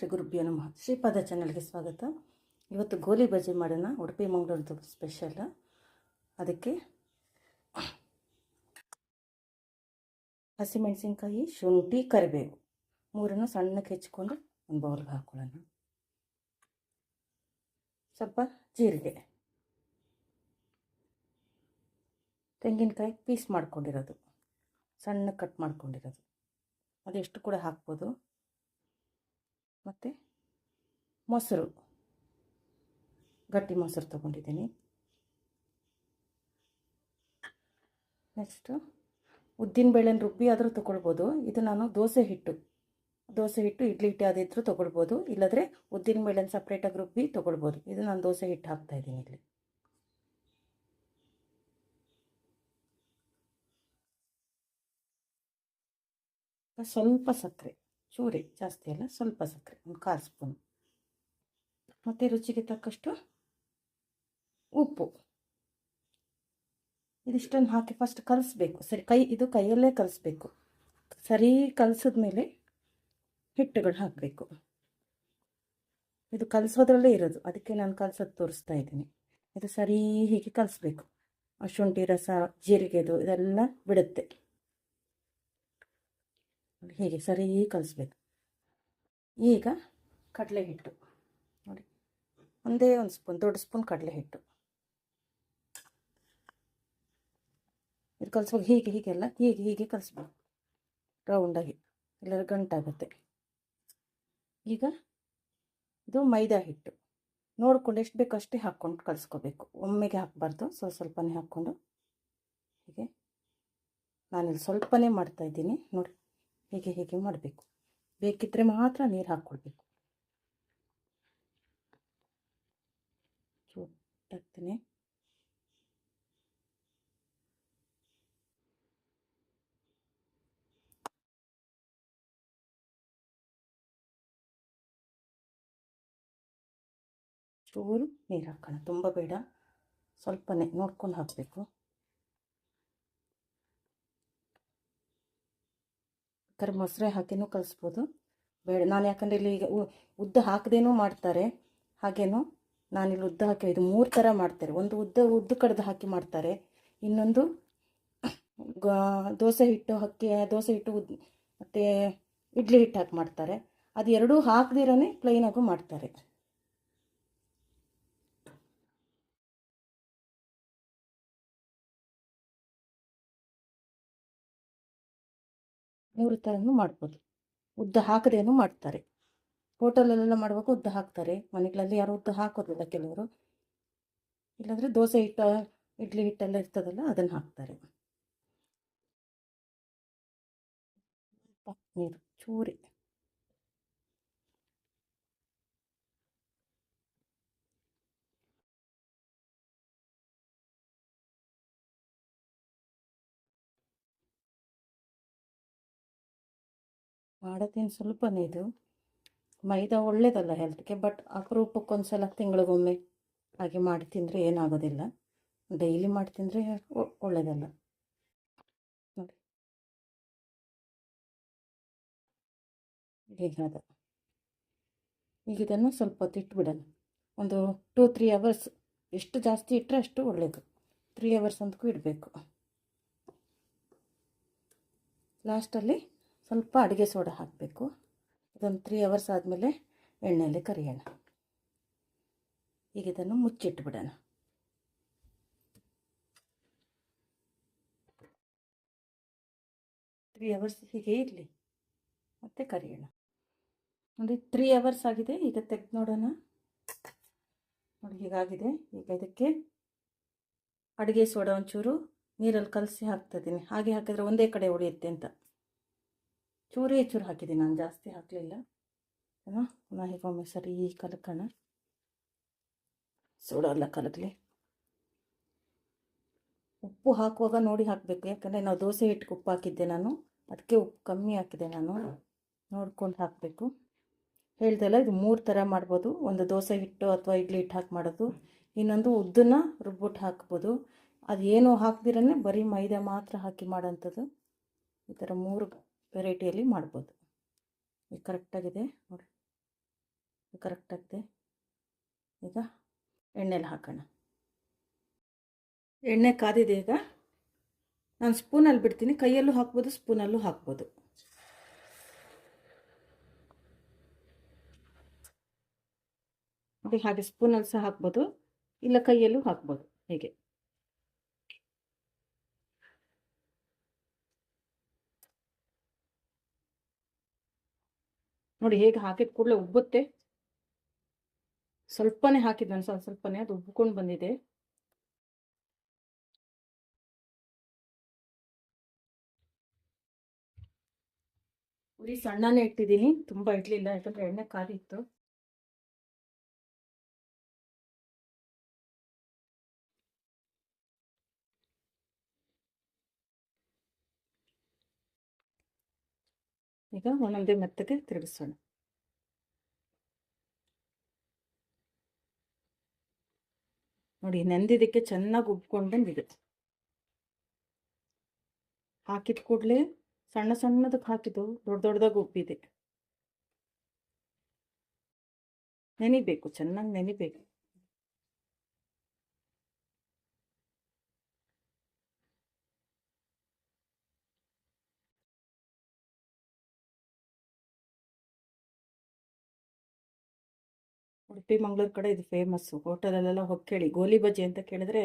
ಶ್ರೀ ಗುರುಭ್ಯೋ ನಮಃ. ಶ್ರೀಪಾದ ಚಾನಲ್ಗೆ ಸ್ವಾಗತ. ಇವತ್ತು ಗೋಲಿ ಬಜ್ಜಿ ಮಾಡೋಣ, ಉಡುಪಿ ಮಂಗಳೂರದ್ದು ಸ್ಪೆಷಲ್ ಅದಕ್ಕೆ ಹಸಿಮೆಣಸಿನ್ಕಾಯಿ ಶುಂಠಿ, ಕರಿಬೇವು ಮೂರನ್ನು ಸಣ್ಣಕ್ಕೆ ಹೆಚ್ಚಿಕೊಂಡು ಒಂದು ಬೌಲ್ಗೆ ಹಾಕ್ಕೊಳ್ಳೋಣ ಸ್ವಲ್ಪ ಜೀರಿಗೆ, ತೆಂಗಿನಕಾಯಿ ಪೀಸ್ ಮಾಡ್ಕೊಂಡಿರೋದು, ಸಣ್ಣ ಕಟ್ ಮಾಡ್ಕೊಂಡಿರೋದು. ಅದೆಷ್ಟು ಕೂಡ ಹಾಕ್ಬೋದು. ಮತ್ತು ಮೊಸರು, ಗಟ್ಟಿ ಮೊಸರು ತೊಗೊಂಡಿದ್ದೀನಿ. ನೆಕ್ಸ್ಟು ಉದ್ದಿನಬೇಳೆನ ರುಬ್ಬಿ ಆದರೂ ತೊಗೊಳ್ಬೋದು. ಇದು ನಾನು ದೋಸೆ ಹಿಟ್ಟು. ದೋಸೆ ಹಿಟ್ಟು, ಇಡ್ಲಿ ಹಿಟ್ಟು ಅದಿದ್ರೂ ತೊಗೊಳ್ಬೋದು. ಇಲ್ಲಾಂದರೆ ಉದ್ದಿನಬೇಳೆನ ಸಪ್ರೇಟಾಗಿ ರುಬ್ಬಿ ತೊಗೊಳ್ಬೋದು. ಇದು ನಾನು ದೋಸೆ ಹಿಟ್ಟು ಹಾಕ್ತಾಯಿದ್ದೀನಿ ಇಲ್ಲಿ. ಸ್ವಲ್ಪ ಸಕ್ಕರೆ. ಚೂರಿ ಜಾಸ್ತಿ ಅಲ್ಲ, ಸ್ವಲ್ಪ ಸಕ್ಕರೆ, ಒಂದು ಕಾಲು ಸ್ಪೂನ್. ಮತ್ತು ರುಚಿಗೆ ತಕ್ಕಷ್ಟು ಉಪ್ಪು. ಇದಿಷ್ಟೊಂದು ಹಾಕಿ ಫಸ್ಟ್ ಕಲಿಸ್ಬೇಕು. ಸರಿ, ಕೈ, ಇದು ಕೈಯಲ್ಲೇ ಕಲಿಸ್ಬೇಕು. ಸರಿ ಕಲಿಸಿದ ಮೇಲೆ ಹಿಟ್ಟುಗಳು ಹಾಕಬೇಕು. ಇದು ಕಲಿಸೋದ್ರಲ್ಲೇ ಇರೋದು. ಅದಕ್ಕೆ ನಾನು ಕಲಿಸೋದು ತೋರಿಸ್ತಾ ಇದ್ದೀನಿ. ಇದು ಸರಿ ಹೀಗೆ ಕಲಿಸ್ಬೇಕು. ಶುಂಠಿ ರಸ, ಜೀರಿಗೆದು, ಇದೆಲ್ಲ ಬಿಡುತ್ತೆ. ಹೀಗೆ ಸರಿ ಕಲಿಸ್ಬೇಕು. ಈಗ ಕಡಲೆ ಹಿಟ್ಟು ನೋಡಿ. ಒಂದೇ ಒಂದು ಸ್ಪೂನ್, ದೊಡ್ಡ ಸ್ಪೂನ್ ಕಡಲೆ ಹಿಟ್ಟು ಇದು ಕಲಿಸ್ಬೇಕು. ಹೀಗೆ ಹೀಗೆಲ್ಲ ಹೀಗೆ ಹೀಗೆ ಕಲಿಸ್ಬೇಕು. ರೌಂಡಾಗಿ ಇಲ್ಲರೂ ಗಂಟಾಗುತ್ತೆ. ಈಗ ಇದು ಮೈದಾ ಹಿಟ್ಟು ನೋಡಿಕೊಂಡು ಎಷ್ಟು ಬೇಕು ಅಷ್ಟೇ ಹಾಕ್ಕೊಂಡು ಕಲಿಸ್ಕೋಬೇಕು. ಒಮ್ಮೆಗೆ ಹಾಕಬಾರ್ದು. ಸ್ವಲ್ಪ ಸ್ವಲ್ಪನೇ ಹಾಕ್ಕೊಂಡು. ಹೀಗೆ. ನಾನಿಲ್ಲಿ ಸ್ವಲ್ಪನೇ ಮಾಡ್ತಾಯಿದ್ದೀನಿ ನೋಡಿ. ಹೀಗೆ ಹೀಗೆ ಮಾಡಬೇಕು? ಬೇಕಿದ್ದರೆ ಮಾತ್ರ ನೀರು ಹಾಕ್ಕೊಳ್ಬೇಕು ಹಾಕ್ತೀನಿ ಚೂರು ನೀರು ಹಾಕೋಣ. ತುಂಬ ಬೇಡ. ಸ್ವಲ್ಪನೇ ನೋಡ್ಕೊಂಡು ಹಾಕಬೇಕು. ಕರಿ, ಮೊಸರೆ ಹಾಕಿನೂ ಕಲಿಸ್ಬೋದು ಬೇಡ, ನಾನು ಯಾಕಂದರೆ ಇಲ್ಲಿ ಈಗ ಉದ್ದ ಹಾಕದೇನೂ ಮಾಡ್ತಾರೆ. ಹಾಗೇನೋ ನಾನಿಲ್ಲಿ ಉದ್ದ ಹಾಕಿ, ಇದು ಮೂರು ಥರ ಮಾಡ್ತಾರೆ. ಒಂದು ಉದ್ದ, ಉದ್ದು ಕಡ್ದು ಹಾಕಿ ಮಾಡ್ತಾರೆ. ಇನ್ನೊಂದು ದೋಸೆ ಹಿಟ್ಟು ಹಾಕಿ ದೋಸೆ ಹಿಟ್ಟು ಉದ್, ಮತ್ತು ಇಡ್ಲಿ ಹಿಟ್ಟು ಹಾಕಿ ಮಾಡ್ತಾರೆ. ಅದು ಎರಡೂ ಹಾಕದಿರೇ ಪ್ಲೈನಾಗೂ ಮಾಡ್ತಾರೆ. ಥರನೂ ಮಾಡ್ಬೋದು. ಉದ್ದ ಹಾಕದೇನು ಮಾಡ್ತಾರೆ. ಹೋಟೆಲಲ್ಲೆಲ್ಲ ಮಾಡುವಾಗ ಉದ್ದ ಹಾಕ್ತಾರೆ. ಮನೆಗಳಲ್ಲಿ ಯಾರು ಉದ್ದ ಹಾಕೋದಿಲ್ಲ ಕೆಲವರು. ಇಲ್ಲಾಂದರೆ ದೋಸೆ ಹಿಟ್ಟು, ಇಡ್ಲಿ ಹಿಟ್ಟೆಲ್ಲ ಇರ್ತದಲ್ಲ, ಅದನ್ನು ಹಾಕ್ತಾರೆ. ನೀರು ಚೂರಿ. ಮಾಡೋದೇನು ಸ್ವಲ್ಪನೇ ಇದು? ಮೈದಾ ಒಳ್ಳೇದಲ್ಲ ಹೆಲ್ತ್ಗೆ ಬಟ್ ಅಪರೂಪಕ್ಕೊಂದು ಸಲ ತಿಂಗಳಿಗೊಮ್ಮೆ ಹಾಗೆ ಮಾಡಿ ತಿಂದರೆ ಏನಾಗೋದಿಲ್ಲ. ಡೈಲಿ ಮಾಡಿ ತಿಂದರೆ ಒಳ್ಳೆಯದಲ್ಲ ನೋಡಿ. ಹೀಗಾದ. ಈಗ ಇದನ್ನು ಸ್ವಲ್ಪ ಹೊತ್ತು ಇಟ್ಬಿಡೋಣ ಒಂದು ಟೂ ತ್ರೀ ಅವರ್ಸ್ ಎಷ್ಟು ಜಾಸ್ತಿ ಇಟ್ಟರೆ ಅಷ್ಟು ಒಳ್ಳೇದು. ತ್ರೀ ಅವರ್ಸ್ ಅಂತಕ್ಕೂ ಇಡಬೇಕು. ಲಾಸ್ಟಲ್ಲಿ ಸ್ವಲ್ಪ ಅಡುಗೆ ಸೋಡಾ ಹಾಕಬೇಕು. ಇದೊಂದು ತ್ರೀ ಅವರ್ಸ್ ಆದಮೇಲೆ ಎಣ್ಣೆಯಲ್ಲಿ ಕರಿಯೋಣ. ಈಗ ಇದನ್ನು ಮುಚ್ಚಿಟ್ಬಿಡೋಣ. ತ್ರೀ ಅವರ್ಸ್ ಹೀಗೆ ಇರಲಿ. ಮತ್ತೆ ಕರಿಯೋಣ. ನೋಡಿ ತ್ರೀ ಅವರ್ಸ್ ಆಗಿದೆ. ಈಗ ತೆಗೆದು ನೋಡೋಣ. ನೋಡಿ, ಹೀಗಾಗಿದೆ. ಈಗ ಇದಕ್ಕೆ ಅಡುಗೆ ಸೋಡಾ ಒಂಚೂರು ನೀರಲ್ಲಿ ಕಲಸಿ ಹಾಕ್ತಿದ್ದೀನಿ ಹಾಗೆ ಹಾಕಿದ್ರೆ ಒಂದೇ ಕಡೆ ಉಳಿಯುತ್ತೆ ಅಂತ. ಚೂರೇ ಚೂರು ಹಾಕಿದ್ದೀನಿ ನಾನು ಜಾಸ್ತಿ ಹಾಕಲಿಲ್ಲ. ಪುನಃ ಹೀಗೊಮ್ಮೆ ಸರಿ ಕಲಕೋಣ. ಸೋಡಾ ಎಲ್ಲ ಕಲಕಲಿ ಉಪ್ಪು ಹಾಕುವಾಗ ನೋಡಿ ಹಾಕಬೇಕು, ಯಾಕಂದರೆ ನಾವು ದೋಸೆ ಹಿಟ್ಟಿಗೆ ಉಪ್ಪು ಹಾಕಿದ್ದೆ ನಾನು. ಅದಕ್ಕೆ ಉಪ್ಪು ಕಮ್ಮಿ ಹಾಕಿದೆ ನಾನು. ನೋಡ್ಕೊಂಡು ಹಾಕಬೇಕು. ಹೇಳ್ದಲ್ಲ, ಇದು ಮೂರು ಥರ ಮಾಡ್ಬೋದು. ಒಂದು ದೋಸೆ ಹಿಟ್ಟು ಅಥವಾ ಇಡ್ಲಿ ಹಿಟ್ಟು ಹಾಕಿ ಮಾಡೋದು. ಇನ್ನೊಂದು ಉದ್ದನ್ನ ರುಬ್ಬಿಟ್ಟು ಹಾಕ್ಬೋದು. ಅದು ಏನು ಹಾಕ್ದಿರೇ ಬರೀ ಮೈದಾ ಮಾತ್ರ ಹಾಕಿ ಮಾಡೋಂಥದ್ದು. ಈ ಥರ ಮೂರು ವೆರೈಟಿಯಲ್ಲಿ ಮಾಡ್ಬೋದು. ಈಗ ಕರೆಕ್ಟಾಗಿದೆ ನೋಡಿ. ಕರೆಕ್ಟಾಗಿದೆ ಈಗ ಎಣ್ಣೆಲಿ ಹಾಕೋಣ. ಎಣ್ಣೆ ಕಾದಿದೆ ಈಗ. ನಾನು ಸ್ಪೂನಲ್ಲಿ ಬಿಡ್ತೀನಿ. ಕೈಯಲ್ಲೂ ಹಾಕ್ಬೋದು, ಸ್ಪೂನಲ್ಲೂ ಹಾಕ್ಬೋದು. ಹಾಗೆ ಸ್ಪೂನಲ್ಲಿ ಸಹ ಹಾಕ್ಬೋದು. ಇಲ್ಲ ಕೈಯಲ್ಲೂ ಹಾಕ್ಬೋದು. ಹೀಗೆ. ನೋಡಿ ಹೇಗೆ ಹಾಕಿದ ಕೂಡಲೇ ಉಬ್ಬುತ್ತೆ. ಸ್ವಲ್ಪನೇ ಹಾಕಿದ್ದು ನಾನು ಸ್ವಲ್ಪ ಸ್ವಲ್ಪನೇ, ಅದು ಉಬ್ಕೊಂಡು ಬಂದಿದೆ. ಉರಿ ಸಣ್ಣನೇ ಇಟ್ಟಿದ್ದೀನಿ, ತುಂಬ ಇಡ್ಲಿಲ್ಲ, ಯಾಕಂದ್ರೆ ಎಣ್ಣೆ ಕಾದಿತ್ತು ಈಗ ಒಂದೊಂದೇ ಮೆತ್ತಗೆ ತಿರುಗಿಸೋಣ. ನೋಡಿ, ನೆಂದಿದ್ದಕ್ಕೆ ಚೆನ್ನಾಗಿ ಉಬ್ಕೊಂಡು ಬಂದಿದೆ. ಹಾಕಿದ ಕೂಡಲೇ ಸಣ್ಣ ಸಣ್ಣದಕ್ಕೆ ಹಾಕಿದ್ದು ದೊಡ್ಡ ದೊಡ್ಡದಾಗಿ ಉಬ್ಬಿದೆ. ನೆನಿಬೇಕು, ಚೆನ್ನಾಗಿ ನೆನಿಬೇಕು. ಉಡುಪಿ, ಮಂಗಳೂರು ಕಡೆ ಇದು ಫೇಮಸ್ಸು ಹೋಟೆಲಲ್ಲೆಲ್ಲ ಹೋಗಿ ಕೇಳಿ. ಗೋಲಿ ಬಜ್ಜಿ ಅಂತ ಕೇಳಿದ್ರೆ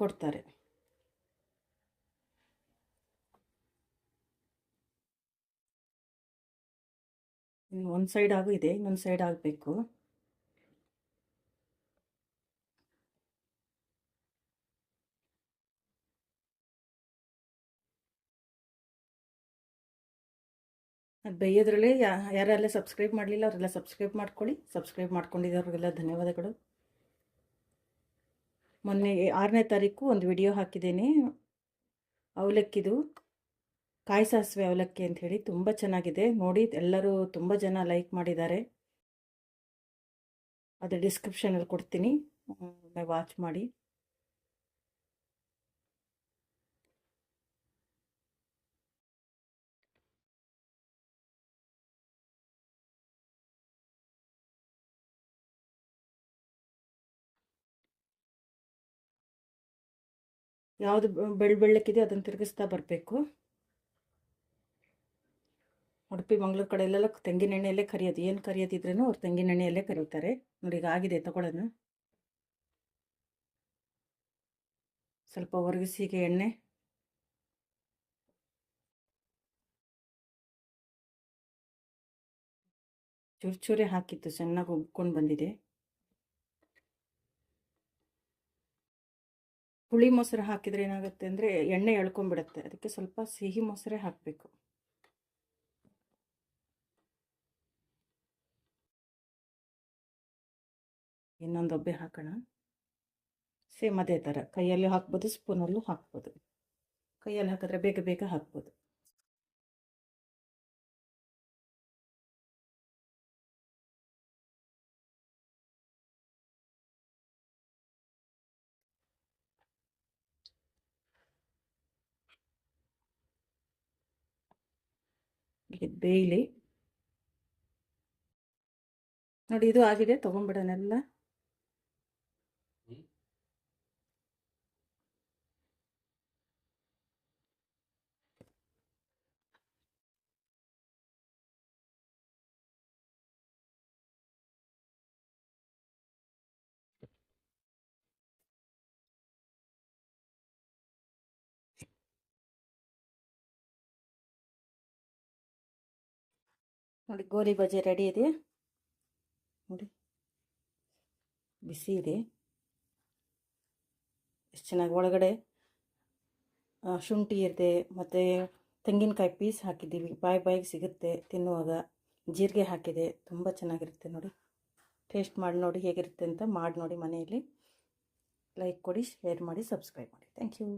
ಕೊಡ್ತಾರೆ. ಒಂದು ಸೈಡ್ ಆಗಿದೆ ಇನ್ನೊಂದು ಸೈಡ್ ಆಗಬೇಕು. ಅದು ಬೇಯೋದ್ರಲ್ಲೇ ಯಾರೆಲ್ಲ ಸಬ್ಸ್ಕ್ರೈಬ್ ಮಾಡಲಿಲ್ಲ ಅವರೆಲ್ಲ ಸಬ್ಸ್ಕ್ರೈಬ್ ಮಾಡ್ಕೊಳ್ಳಿ. ಸಬ್ಸ್ಕ್ರೈಬ್ ಮಾಡ್ಕೊಂಡಿದ್ದವ್ರಿಗೆಲ್ಲ ಧನ್ಯವಾದಗಳು. ಮೊನ್ನೆ ಆರನೇ ತಾರೀಕು ಒಂದು ವಿಡಿಯೋ ಹಾಕಿದ್ದೀನಿ. ಅವಲಕ್ಕಿದು. ಕಾಯಿ ಸಾಸಿವೆ ಅವಲಕ್ಕಿ ಅಂತ ಹೇಳಿ ತುಂಬ ಚೆನ್ನಾಗಿದೆ. ನೋಡಿ, ಎಲ್ಲರೂ ತುಂಬ ಜನ ಲೈಕ್ ಮಾಡಿದ್ದಾರೆ. ಅದು ಡಿಸ್ಕ್ರಿಪ್ಷನಲ್ಲಿ ಕೊಡ್ತೀನಿ. ವಾಚ್ ಮಾಡಿ. ಯಾವುದು ಬೆಳ್ಳ ಬೆಳ್ಳಕ್ಕಿದೆ ಅದನ್ನು ತಿರುಗಿಸ್ತಾ ಬರಬೇಕು. ಉಡುಪಿ, ಮಂಗ್ಳೂರು ಕಡೆಯಲ್ಲೆಲ್ಲ ತೆಂಗಿನ ಎಣ್ಣೆಯಲ್ಲೇ ಕರಿಯೋದು. ಏನು ಕರಿಯೋದಿದ್ರೂ ಅವ್ರು ತೆಂಗಿನೆಣ್ಣೆಯಲ್ಲೇ ಕರೀತಾರೆ. ನೋಡಿ ಈಗ ಆಗಿದೆ, ತಗೊಳ್ಳೋಣ. ಸ್ವಲ್ಪ ಒರಗಿಸಿಗೆ ಎಣ್ಣೆ. ಚೂರು ಚೂರೇ ಹಾಕಿತ್ತು, ಚೆನ್ನಾಗಿ ಉಬ್ಕೊಂಡು ಬಂದಿದೆ. ಹುಳಿ ಮೊಸರು ಹಾಕಿದರೆ ಏನಾಗುತ್ತೆ ಅಂದರೆ ಎಣ್ಣೆ ಎಳ್ಕೊಂಡ್ಬಿಡುತ್ತೆ. ಅದಕ್ಕೆ ಸ್ವಲ್ಪ ಸಿಹಿ ಮೊಸರೇ ಹಾಕಬೇಕು. ಇನ್ನೊಂದು ಒಬ್ಬೆ ಹಾಕೋಣ. ಸೇಮ್ ಅದೇ ಥರ ಕೈಯಲ್ಲೂ ಹಾಕ್ಬೋದು ಸ್ಪೂನಲ್ಲೂ ಹಾಕ್ಬೋದು. ಕೈಯಲ್ಲಿ ಹಾಕಿದ್ರೆ ಬೇಗ ಬೇಗ ಹಾಕ್ಬೋದು. ಇದು ಬೇಯಲಿ ನೋಡಿ ಇದು ಆಗಿದೆ ತೊಗೊಂಡ್ಬಿಡೋಣೆಲ್ಲ ನೋಡಿ ಗೋಲಿ ಬಜೆ ರೆಡಿ ಇದೆ. ನೋಡಿ, ಬಿಸಿ ಇದೆ. ಎಷ್ಟು ಚೆನ್ನಾಗಿ ಒಳಗಡೆ ಶುಂಠಿ ಇದೆ ಮತ್ತು ತೆಂಗಿನಕಾಯಿ ಪೀಸ್ ಹಾಕಿದ್ದೀವಿ. ಬಾಯಿ ಬಾಯಿಗೆ ಸಿಗುತ್ತೆ ತಿನ್ನುವಾಗ. ಜೀರಿಗೆ ಹಾಕಿದೆ, ತುಂಬ ಚೆನ್ನಾಗಿರುತ್ತೆ ನೋಡಿ. ಟೇಸ್ಟ್ ಮಾಡಿ ನೋಡಿ ಹೇಗಿರುತ್ತೆ ಅಂತ ಮಾಡಿ ನೋಡಿ ಮನೆಯಲ್ಲಿ. ಲೈಕ್ ಕೊಡಿ ಶೇರ್ ಮಾಡಿ ಸಬ್ಸ್ಕ್ರೈಬ್ ಮಾಡಿ. Thank you